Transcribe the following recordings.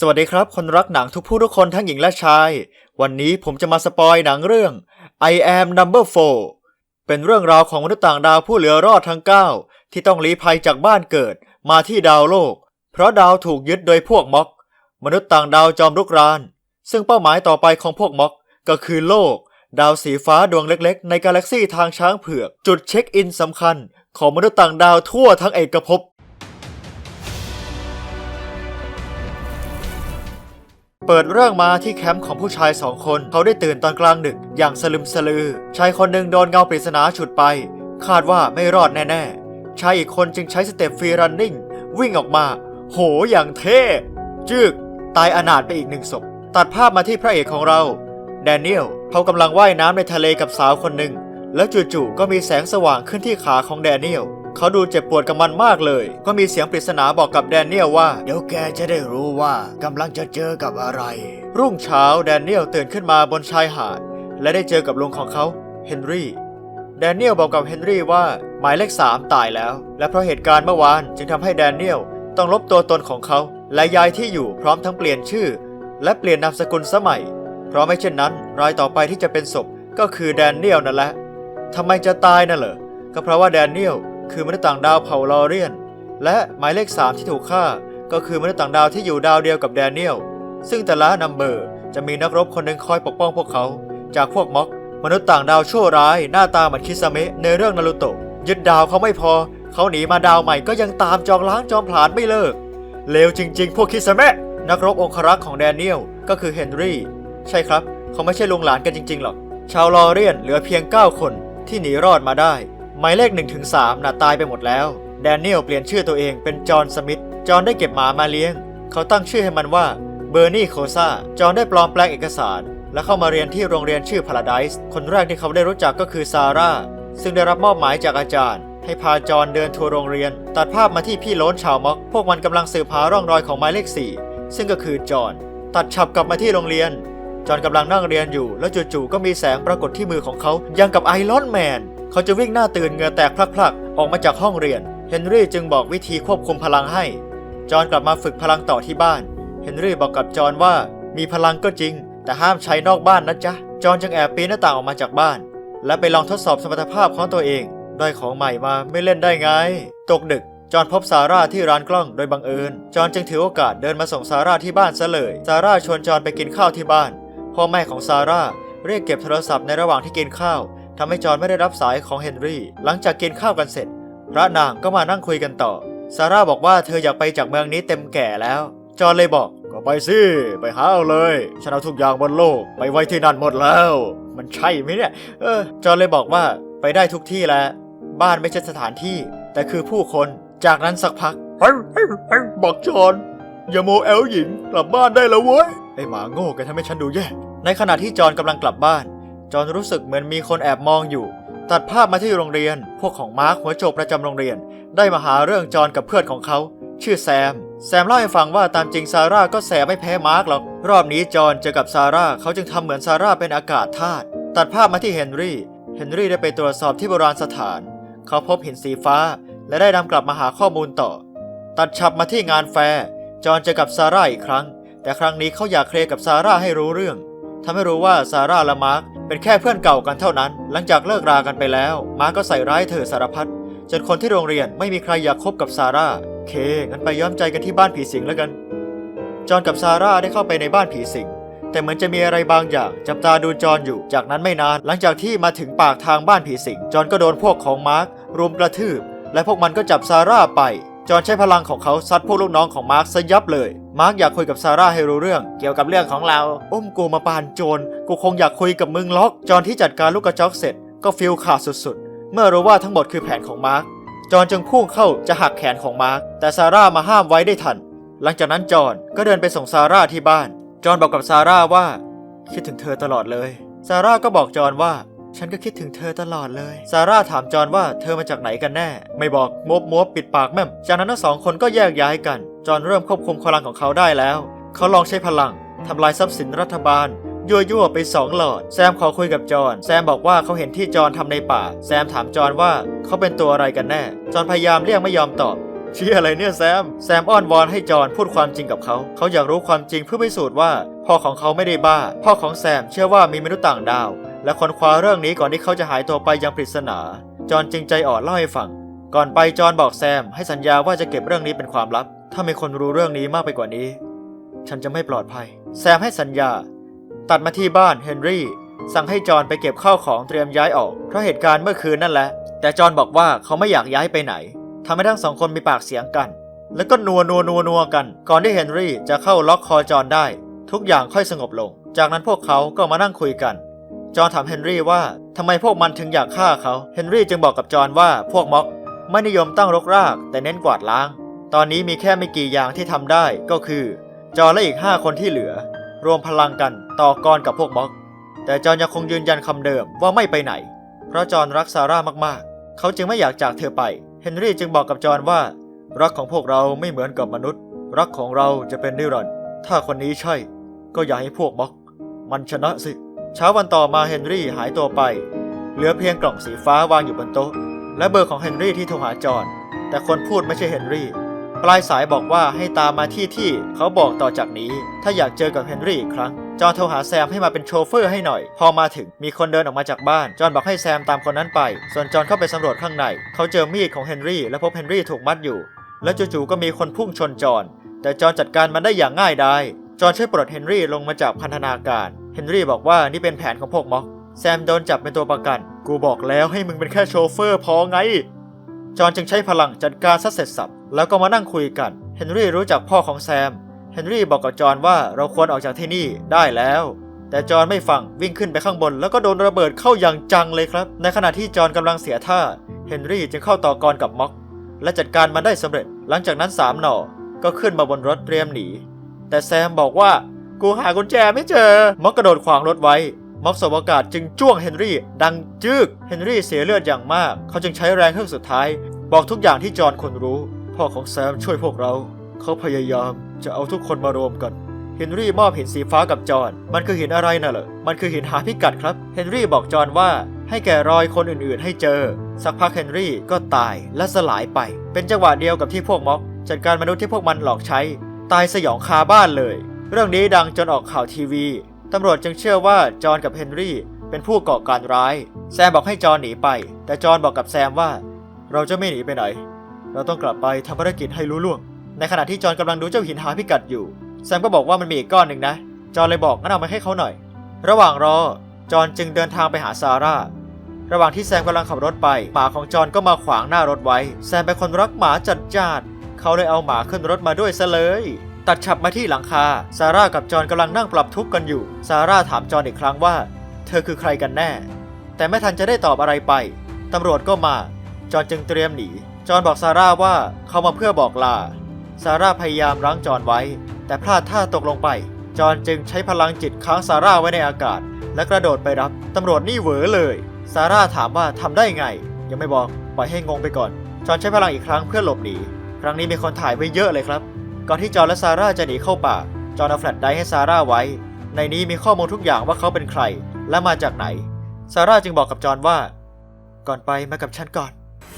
สวัสดีครับ คนรักหนังทุกผู้ทุกคนทั้งหญิงและชาย วันนี้ผมจะมาสปอยหนังเรื่อง I am number 4 เป็นเรื่องราวของมนุษย์ต่างดาวผู้เหลือรอดทั้ง 9 ที่ต้องลี้ภัยจากบ้านเกิดมาที่ดาวโลก เพราะดาวถูกยึดโดยพวกม็อก มนุษย์ต่างดาวจอมรุกราน ซึ่งเป้าหมายต่อไปของพวกม็อก ก็คือโลก ดาวสีฟ้าดวงเล็กๆ ในกาแล็กซีทางช้างเผือก จุดเช็คอินสำคัญ ของมนุษย์ต่างดาวทั่วทั้งเอกภพ เปิดเรื่องมาที่แคมป์ของผู้ชายสองคนเขาได้ตื่นตอนกลางดึกอย่างสลึมสลือ ชายคนหนึ่งโดนเงาปริศนาฉุดไป คาดว่าไม่รอดแน่ๆ ชายอีกคนจึงใช้สเต็ปฟรีรันนิ่งวิ่งออกมา โหอย่างเท่ จึก ตายอนาถไปอีกหนึ่งศพ ตัดภาพมาที่พระเอกของเรา แดเนียลเขากำลังว่ายน้ำในทะเลกับสาวคนหนึ่ง แล้วจู่ๆก็มีแสงสว่างขึ้นที่ขาของแดเนียล เขาดูเจ็บปวดกับมันมากเลย ก็มีเสียงปริศนาบอกกับแดเนียลว่า เดี๋ยวแกจะได้รู้ว่ากำลังจะเจอกับอะไร รุ่งเช้าแดเนียลตื่นขึ้นมาบนชายหาด และได้เจอกับลุงของเขาเฮนรี่แดเนียลบอกกับเฮนรี่ว่าหมายเลขสามตายแล้ว และเพราะเหตุการณ์เมื่อวานจึงทำให้แดเนียลต้องลบตัวตนของเขา และย้ายที่อยู่พร้อมทั้งเปลี่ยนชื่อ และเปลี่ยนนามสกุลสมัย เพราะไม่เช่นนั้น รายต่อไปที่จะเป็นศพก็คือแดเนียลนั่นแหละทำไมจะตายน่ะเหรอก็เพราะว่าแดเนียล คือมนุษย์ต่างดาวเผ่าลอเรียน และหมายเลขสามที่ถูกฆ่า ก็คือมนุษย์ต่างดาวที่อยู่ดาวเดียวกับแดเนียล ซึ่งแต่ละนัมเบอร์จะมีนักรบคนหนึ่งคอยปกป้องพวกเขา จากพวกม็อกมนุษย์ต่างดาวชั่วร้าย หน้าตาเหมือนคิสเมะในเรื่องนารูโตะยึดดาวเขาไม่พอ เขาหนีมาดาวใหม่ก็ยังตามจองล้างจอมผลาญไม่เลิกเลวจริง ๆ พวกคิสเมะนักรบองครักษ์ของแดเนียลก็คือเฮนรี่ใช่ครับเขาไม่ใช่ลุงหลานกันจริง ๆ หรอก ชาวลอเรียนเหลือเพียง 9 คนที่หนีรอดมาได้ หมายเลข1ถึง3น่ะตายไปหมดแล้ว แดเนียลเปลี่ยนชื่อตัวเองเป็นจอห์นสมิธจอห์นได้เก็บหมามาเลี้ยง เขาตั้งชื่อให้มันว่าเบอร์นี่โคซาจอห์นได้ปลอมแปลงเอกสาร และเข้ามาเรียนที่โรงเรียนชื่อพาราไดส์คนแรกที่เขาได้รู้จักก็คือซาร่าซึ่งได้รับมอบหมายจากอาจารย์ ให้พาจอห์นเดินทัวร์โรงเรียน ตัดภาพมาที่พี่โล้นชาวม็อก พวกมันกำลังสืบหาร่องรอยของหมายเลขสี่ซึ่งก็คือจอห์นตัดฉับกลับมาที่โรงเรียน จอห์นกำลังนั่งเรียนอยู่ แล้วจู่ๆก็มีแสงปรากฏที่มือของเขายังกับไอรอนแมน เขาจะวิ่งหน้าตื่นเหงื่อแตกพลักๆ ออกมาจากห้องเรียน เฮนรี่จึงบอกวิธีควบคุมพลังให้ จอนกลับมาฝึกพลังต่อที่บ้าน เฮนรี่บอกกับจอนว่ามีพลังก็จริง แต่ห้ามใช้นอกบ้านนะจ๊ะ จอนจึงแอบปีนหน้าต่างออกมาจากบ้าน และไปลองทดสอบสมรรถภาพของตัวเอง ได้ของใหม่มาไม่เล่นได้ไง ตกดึกจอนพบซาร่าที่ร้านกล้องโดยบังเอิญ จอนจึงถือโอกาสเดินมาส่งซาร่าที่บ้านซะเลย ซาร่าชวนจอนไปกินข้าวที่บ้าน พ่อแม่ของซาร่าเรียกเก็บโทรศัพท์ในระหว่างที่กินข้าว ทำให้จอห์นไม่ได้รับสายของเฮนรี่ หลังจากกินข้าวกันเสร็จ พระนางก็มานั่งคุยกันต่อ ซาร่าบอกว่าเธออยากไปจากเมืองนี้เต็มแก่แล้ว จอห์นเลยบอกก็ไปสิ ไปหาเอาเลย ฉันเอาทุกอย่างบนโลก ไปไว้ที่นั่นหมดแล้ว มันใช่ไหมเนี่ย เออ จอห์นเลยบอกว่าไปได้ทุกที่แล้ว บ้านไม่ใช่สถานที่ แต่คือผู้คน จากนั้นสักพักเฮ้ยเฮ้ยเฮ้ยบอกจอห์นอย่าโมแอลหญิงกลับบ้านได้แล้วเว้ย ไอหมาโง่แกทำให้ฉันดูแย่ ในขณะที่จอห์นกำลังกลับบ้าน จอนรู้สึกเหมือนมีคนแอบมองอยู่ ตัดภาพมาที่โรงเรียน พวกของมาร์คหัวโจกประจำโรงเรียน ได้มาหาเรื่องจอห์นกับเพื่อนของเขา ชื่อแซม แซมเล่าให้ฟังว่าตามจริงซาร่าก็แสบไม่แพ้มาร์คหรอก รอบนี้จอห์นเจอกับซาร่าเขาจึงทำเหมือนซาร่าเป็นอากาศธาตุ ตัดภาพมาที่เฮนรี่ เฮนรี่ได้ไปตรวจสอบที่โบราณสถาน เขาพบหินสีฟ้า และได้นำกลับมาหาข้อมูลต่อ ตัดฉับมาที่งานแฟร์ จอห์นเจอกับซาร่าอีกครั้ง แต่ครั้งนี้เขาอยากเคลียร์กับซาร่าให้รู้เรื่องทำให้รู้ว่าซาร่าและมาร์ค เป็นแค่เพื่อนเก่ากันเท่านั้น หลังจากเลิกรากันไปแล้ว มาร์คก็ใส่ร้ายเธอสารพัดจนคนที่โรงเรียนไม่มีใครอยากคบกับซาร่า เค งั้นไปย้อมใจกันที่บ้านผีสิงแล้วกัน จอห์นกับซาร่าได้เข้าไปในบ้านผีสิง แต่เหมือนจะมีอะไรบางอย่างจับตาดูจอห์นอยู่ จากนั้นไม่นาน หลังจากที่มาถึงปากทางบ้านผีสิง จอห์นก็โดนพวกของมาร์ครุมกระทืบ และพวกมันก็จับซาร่าไป จอห์นใช้พลังของเขาซัดพวกลูกน้องของมาร์คซะยับเลย มาร์คอยากคุยกับซาร่าให้รู้เรื่อง เกี่ยวกับเรื่องของเราอุ้มกูมาปานโจรกูคงอยากคุยกับมึงล็อก จอห์นที่จัดการลูกกระจอกเสร็จ ก็ฟิลขาดสุดๆ เมื่อรู้ว่าทั้งหมดคือแผนของมาร์คจอห์นจึงพุ่งเข้าจะหักแขนของมาร์คแต่ซาร่ามาห้ามไว้ได้ทัน หลังจากนั้นจอห์นก็เดินไปส่งซาร่าที่บ้าน จอห์นบอกกับซาร่าว่า คิดถึงเธอตลอดเลย ซาร่าก็บอกจอห์นว่า ฉันก็คิดถึงเธอตลอดเลย ซาร่าถามจอห์นว่าเธอมาจากไหนกันแน่ ไม่บอกมบมบปิดปากแม่ม จากนั้นทั้งสองคนก็แยกย้ายกัน จอห์นเริ่มควบคุมพลังของเขาได้แล้ว เขาลองใช้พลังทำลายทรัพย์สินรัฐบาล ยั่วยั่วไปสองหลอด แซมขอคุยกับจอห์น แซมบอกว่าเขาเห็นที่จอห์นทำในป่า แซมถามจอห์นว่าเขาเป็นตัวอะไรกันแน่ จอห์นพยายามเรียกไม่ยอมตอบเชี่ยอะไรเนี่ยแซม แซมอ้อนวอนให้จอห์นพูดความจริงกับเขา เขาอยากรู้ความจริงเพื่อพิสูจน์ว่าพ่อของเขาไม่ได้บ้า พ่อของแซมเชื่อว่ามีมนุษย์ต่างดาว และค้นคว้าเรื่องนี้ก่อนที่เขาจะหายตัวไปอย่างปริศนา จอห์นจึงใจอ่อนเล่าให้ฟัง ก่อนไปจอห์นบอกแซม ให้สัญญาว่าจะเก็บเรื่องนี้เป็นความลับ ถ้ามีคนรู้เรื่องนี้มากไปกว่านี้ ฉันจะไม่ปลอดภัย แซมให้สัญญา ตัดมาที่บ้านเฮนรี่ สั่งให้จอห์นไปเก็บข้าวของเตรียมย้ายออก เพราะเหตุการณ์เมื่อคืนนั่นแหละ แต่จอห์นบอกว่าเขาไม่อยากย้ายไปไหนทำให้ทั้งสองคนมีปากเสียงกัน แล้วก็นัวนัวนัวนัวกัน ก่อนที่เฮนรี่จะเข้าล็อกคอจอห์นได้ ทุกอย่างค่อยสงบลง จากนั้นพวกเขาก็มานั่งคุยกัน จอห์นถามเฮนรี่ว่าทำไมพวกมันถึงอยากฆ่าเขา เฮนรี่จึงบอกกับจอห์นว่าพวกม็อกไม่นิยมตั้งรกราก แต่เน้นกวาดล้าง ตอนนี้มีแค่ไม่กี่อย่างที่ทำได้ก็คือ จอห์นและอีก 5 คนที่เหลือ รวมพลังกันต่อกรกับพวกม็อก แต่จอห์นยังคงยืนยันคำเดิมว่าไม่ไปไหน เพราะจอห์นรักซาร่ามากๆ เขาจึงไม่อยากจากเธอไป เฮนรี่จึงบอกกับจอห์นว่า รักของพวกเราไม่เหมือนกับมนุษย์ รักของเราจะเป็นนิรันดร์ถ้าคนนี้ใช่ ก็อย่าให้พวกม็อก มันชนะสิ เช้าวันต่อมาเฮนรี่หายตัวไป เหลือเพียงกล่องสีฟ้าวางอยู่บนโต๊ะ และเบอร์ของเฮนรี่ที่โทรหาจอห์นแต่คนพูดไม่ใช่เฮนรี่ปลายสายบอกว่าให้ตามมาที่ที่เขาบอกต่อจากนี้ ถ้าอยากเจอกับเฮนรี่อีกครั้ง จอห์นโทรหาแซมให้มาเป็นโชเฟอร์ให้หน่อย พอมาถึงมีคนเดินออกมาจากบ้าน จอห์นบอกให้แซมตามคนนั้นไป ส่วนจอห์นเข้าไปสำรวจข้างใน เขาเจอมีดของเฮนรี่และพบเฮนรี่ถูกมัดอยู่ และจู่ๆก็มีคนพุ่งชนจอห์นแต่จอห์นจัดการมันได้อย่างง่ายดายจอห์นช่วยปลดเฮนรี่ลงมาจากพันธนาการ นรี่บอกว่านี่เป็นแผนของพวกม็อก แซมโดนจับเป็นตัวประกัน กูบอกแล้วให้มึงเป็นแค่โชเฟอร์พอไง จอนจึงใช้พลังจัดการซะเสร็จสับ แล้วก็มานั่งคุยกัน เฮนรี่รู้จักพ่อของแซม เฮนรี่บอกกับจอนว่าเราควรออกจากที่นี่ได้แล้ว แต่จอนไม่ฟังวิ่งขึ้นไปข้างบน แล้วก็โดนระเบิดเข้าอย่างจังเลยครับ ในขณะที่จอนกำลังเสียท่า เฮนรี่จึงเข้าต่อกรกับม็อก และจัดการมันได้สำเร็จ หลังจากนั้นสามหน่อ ก็ขึ้นมาบนรถเตรียมหนี แต่แซมบอกว่า กูหากุญแจไม่เจอ ม็อกกระโดดขวางรถไว้ ม็อกสบโอกาสจึงจ้วงเฮนรี่ ดังจึกเฮนรี่เสียเลือดอย่างมาก เขาจึงใช้แรงเครื่องสุดท้าย บอกทุกอย่างที่จอห์นควรรู้ พ่อของแซมช่วยพวกเรา เขาพยายามจะเอาทุกคนมารวมกันเฮนรี่มอบหินสีฟ้ากับจอห์น มันคือหินอะไรน่ะเหรอ มันคือหินหาพิกัดครับ เฮนรี่บอกจอห์นว่าให้แกรอยคนอื่นๆ ให้เจอ สักพักเฮนรี่ก็ตายและสลายไป เป็นจังหวะเดียวกับที่พวกม็อก จัดการมนุษย์ที่พวกมันหลอกใช้ ตายสยองคาบ้านเลย เรื่องนี้ดังจนออกข่าวทีวี ตำรวจจึงเชื่อว่าจอห์นกับเฮนรี่เป็นผู้ก่อการร้าย แซมบอกให้จอห์นหนีไป แต่จอห์นบอกกับแซมว่า เราจะไม่หนีไปไหน เราต้องกลับไปทำภารกิจให้รู้ล่วง ในขณะที่จอห์นกำลังดูเจ้าหินหาพิกัดอยู่ แซมก็บอกว่ามันมีอีกก้อนหนึ่งนะ จอห์นเลยบอกงั้นเอามาให้เขาหน่อย ระหว่างรอ จอห์นจึงเดินทางไปหาซาร่า ระหว่างที่แซมกำลังขับรถไปหมาของจอห์นก็มาขวางหน้ารถไว้ แซมเป็นคนรักหมาจัดจ้านเขาเลยเอาหมาขึ้นรถมาด้วยซะเลย ตัดฉับมาที่หลังคา ซาร่ากับจอห์นกำลังนั่งปรับทุกข์กันอยู่ ซาร่าถามจอห์นอีกครั้งว่า เธอคือใครกันแน่ แต่ไม่ทันจะได้ตอบอะไรไป ตำรวจก็มา จอห์นจึงเตรียมหนี จอห์นบอกซาร่าว่าเขามาเพื่อบอกลา ซาร่าพยายามรั้งจอห์นไว้ แต่พลาดท่าตกลงไป จอห์นจึงใช้พลังจิตค้างซาร่าไว้ในอากาศ และกระโดดไปรับ ตำรวจนี่เหวอเลย ซาร่าถามว่าทำได้ไง ยังไม่บอก ปล่อยให้งงไปก่อน จอห์นใช้พลังอีกครั้งเพื่อหลบหนี ครั้งนี้มีคนถ่ายไว้เยอะเลยครับ ก่อนที่จอห์นและซาร่าจะหนีเข้าป่า จอห์นเอาแฟลชไดร์ให้ซาร่าไว้ ในนี้มีข้อมูลทุกอย่างว่าเขาเป็นใคร และมาจากไหน ซาร่าจึงบอกกับจอห์นว่า ก่อนไปมากับฉันก่อน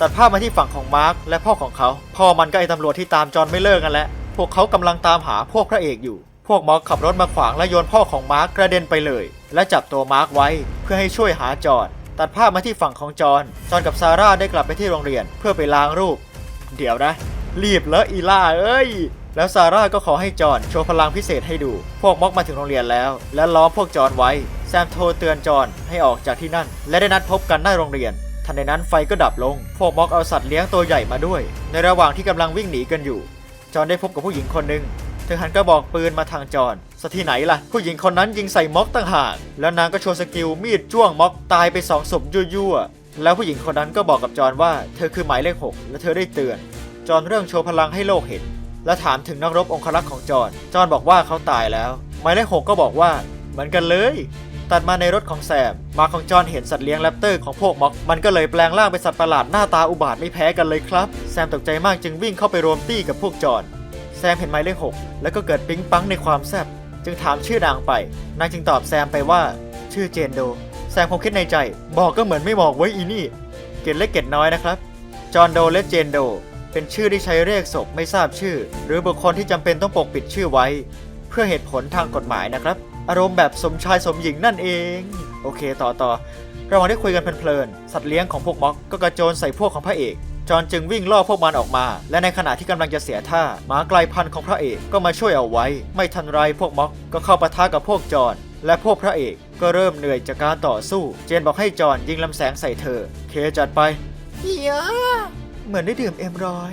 ตัดภาพมาที่ฝั่งของมาร์คและพ่อของเขา พ่อมันก็ไอตำรวจที่ตามจอห์นไม่เลิกกันแหละพวกเขากำลังตามหาพวกพระเอกอยู่ พวกม็อกขับรถมาขวางและโยนพ่อของมาร์คกระเด็นไปเลย และจับตัวมาร์คไว้เพื่อให้ช่วยหาจอห์นตัดภาพมาที่ฝั่งของจอห์นจอห์นกับซาร่าได้กลับไปที่โรงเรียนเพื่อไปล้างรูป เดี๋ยวนะ รีบแล้วอีล่าเอ้ย แล้วซาร่าก็ขอให้จอนโชว์พลังพิเศษให้ดู พวกม็อกมาถึงโรงเรียนแล้ว และล้อมพวกจอนไว้ แซมโทรเตือนจอนให้ออกจากที่นั่น และได้นัดพบกันหน้าโรงเรียน ทันใดนั้นไฟก็ดับลง พวกม็อกเอาสัตว์เลี้ยงตัวใหญ่มาด้วย ในระหว่างที่กำลังวิ่งหนีกันอยู่ จอนได้พบกับผู้หญิงคนหนึ่งเธอหันกระบอกปืนมาทางจอนสที่ไหนล่ะ ผู้หญิงคนนั้นยิงใส่ม็อกต่างหาก แล้วนางก็โชว์สกิลมีดจ้วงม็อกตายไปสองศพยั่วๆแล้วผู้หญิงคนนั้นก็บอกกับจอนว่า เธอคือหมายเลขหกและเธอได้เตือน จอห์นเรื่องโชว์พลังให้โลกเห็น และถามถึงนักรบองครักษ์ของจอห์นจอห์นบอกว่าเขาตายแล้วหมายเลขหกก็บอกว่า เหมือนกันเลย ตัดมาในรถของแซมมาของจอห์นเห็นสัตว์เลี้ยงแรปเตอร์ของพวกม็อกมันก็เลยแปลงร่างเป็นสัตว์ประหลาดหน้าตาอุบาทไม่แพ้กันเลยครับแซมตกใจมากจึงวิ่งเข้าไปรวมตี้กับพวกจอห์นแซมเห็นหมายเลขหกแล้วก็เกิดปิ๊งปังในความแซบจึงถามชื่อนางไป นางจึงตอบแซมไปว่า ชื่อเจนโด แซมคงคิดในใจ บอกก็เหมือนไม่บอกไว้อีนี่ เกตเล็กเกตน้อยนะครับ จอนโดและเจนโด เป็นชื่อที่ใช้เรียกศพไม่ทราบชื่อ หรือบุคคลที่จำเป็นต้องปกปิดชื่อไว้ เพื่อเหตุผลทางกฎหมายนะครับ อารมณ์แบบสมชายสมหญิงนั่นเอง โอเคต่อต่อระหว่างที่คุยกันเพลินๆสัตว์เลี้ยงของพวกม็อกก็กระโจนใส่พวกของพระเอกจอนจึงวิ่งล่อพวกมันออกมา และในขณะที่กำลังจะเสียท่าหมาไกลพันธุ์ของพระเอกก็มาช่วยเอาไว้ ไม่ทันไรพวกม็อกก็เข้าปะทะกับพวกจอนและพวกพระเอกก็เริ่มเหนื่อยจากการต่อสู้ เจนบอกให้จอนยิงลำแสงใส่เธอ เคจัดไปเฮีย เหมือนได้ดื่มเอ็มร้อย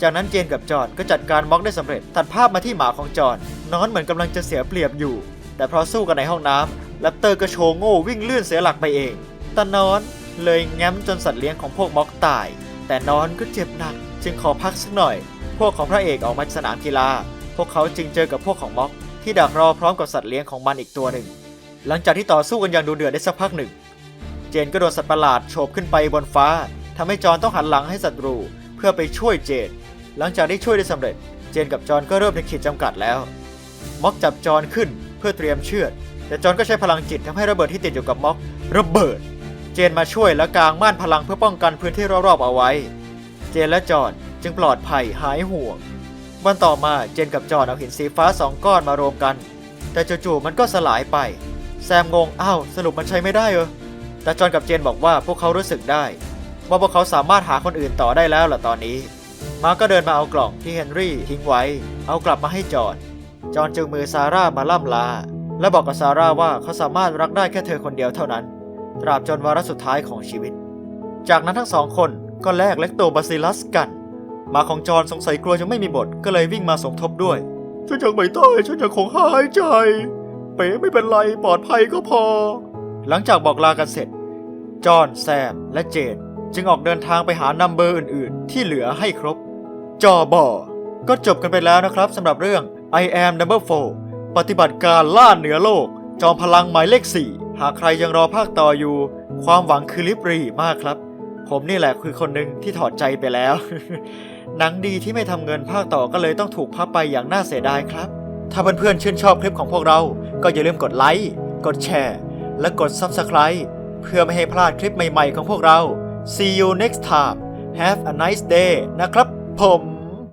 จากนั้นเจนกับจอห์นก็จัดการม็อกได้สำเร็จ ตัดภาพมาที่หมาของจอห์นนอนเหมือนกำลังจะเสียเปรียบอยู่ แต่เพราะสู้กันในห้องน้ำแรปเตอร์ก็โชว์โง่วิ่งลื่นเสียหลักไปเองตานอนเลยแง้มจนสัตว์เลี้ยงของพวกม็อกตาย แต่นอนก็เจ็บหนัก จึงขอพักสักหน่อย พวกของพระเอกออกมาสนามกีฬา พวกเขาจึงเจอกับพวกของม็อก ที่ดักรอพร้อมกับสัตว์เลี้ยงของมันอีกตัวหนึ่ง หลังจากที่ต่อสู้กันอย่างดูเดือดได้สักพักหนึ่ง เจนก็โดนสัตว์ประหลาดโฉบขึ้นไปบนฟ้า ทำให้จอห์นต้องหันหลังให้ศัตรู เพื่อไปช่วยเจน หลังจากที่ช่วยได้สำเร็จ เจนกับจอห์นก็เริ่มในขีดจำกัดแล้ว ม็อกจับจอห์นขึ้นเพื่อเตรียมเชือด แต่จอห์นก็ใช้พลังจิตทำให้ระเบิดที่ติดอยู่กับม็อก ระเบิด เจนมาช่วยและกางม่านพลังเพื่อป้องกันพื้นที่รอบๆเอาไว้ เจนและจอห์นจึงปลอดภัยหายห่วง วันต่อมาเจนกับจอห์นเอาหินสีฟ้าสองก้อนมารวมกัน แต่จู่ๆมันก็สลายไป แซมงงอ้าวสรุปมันใช้ไม่ได้เหรอแต่จอห์นกับเจนบอกว่าพวกเขารู้สึกได้ ว่าพวกเขาสามารถหาคนอื่นต่อได้แล้วล่ะตอนนี้ มาร์คก็เดินมาเอากล่องที่เฮนรี่ทิ้งไว้ เอากลับมาให้จอห์นจอห์นจึงมือซาร่ามาล่ำลา และบอกกับซาร่าว่าเขาสามารถรักได้แค่เธอคนเดียวเท่านั้น ตราบจนวาระสุดท้ายของชีวิต จากนั้นทั้งสองคนก็แลกเล็กโตบาซิลัสกันหมาของจอห์นสงสัยกลัวจะไม่มีบทก็เลยวิ่งมาสมทบด้วย ฉันยังไม่ตายฉันยังคงหายใจ เป๋ไม่เป็นไรปลอดภัยก็พอ หลังจากบอกลากันเสร็จ จอห์นแซมและเจน จึงออกเดินทางไปหานัมเบอร์อื่นๆ ที่เหลือให้ครบ จอบอก็จบกันไปแล้วนะครับสำหรับเรื่อง I am number 4 ปฏิบัติการล่าเหนือโลก จอมพลังหมายเลข 4 หากใครยังรอภาคต่ออยู่ ความหวังคือลิบรีมากครับ ผมนี่แหละคือคนหนึ่งที่ถอดใจไปแล้ว หนังดีที่ไม่ทำเงินภาคต่อก็เลยต้องถูกพับไปอย่างน่าเสียดายครับ ถ้าเพื่อนๆชื่นชอบคลิปของพวกเรา ก็อย่าลืมกดไลค์ กดแชร์ และกด Subscribe เพื่อไม่ให้พลาดคลิปใหม่ๆของพวกเรา See you next time Have a nice day นะครับผม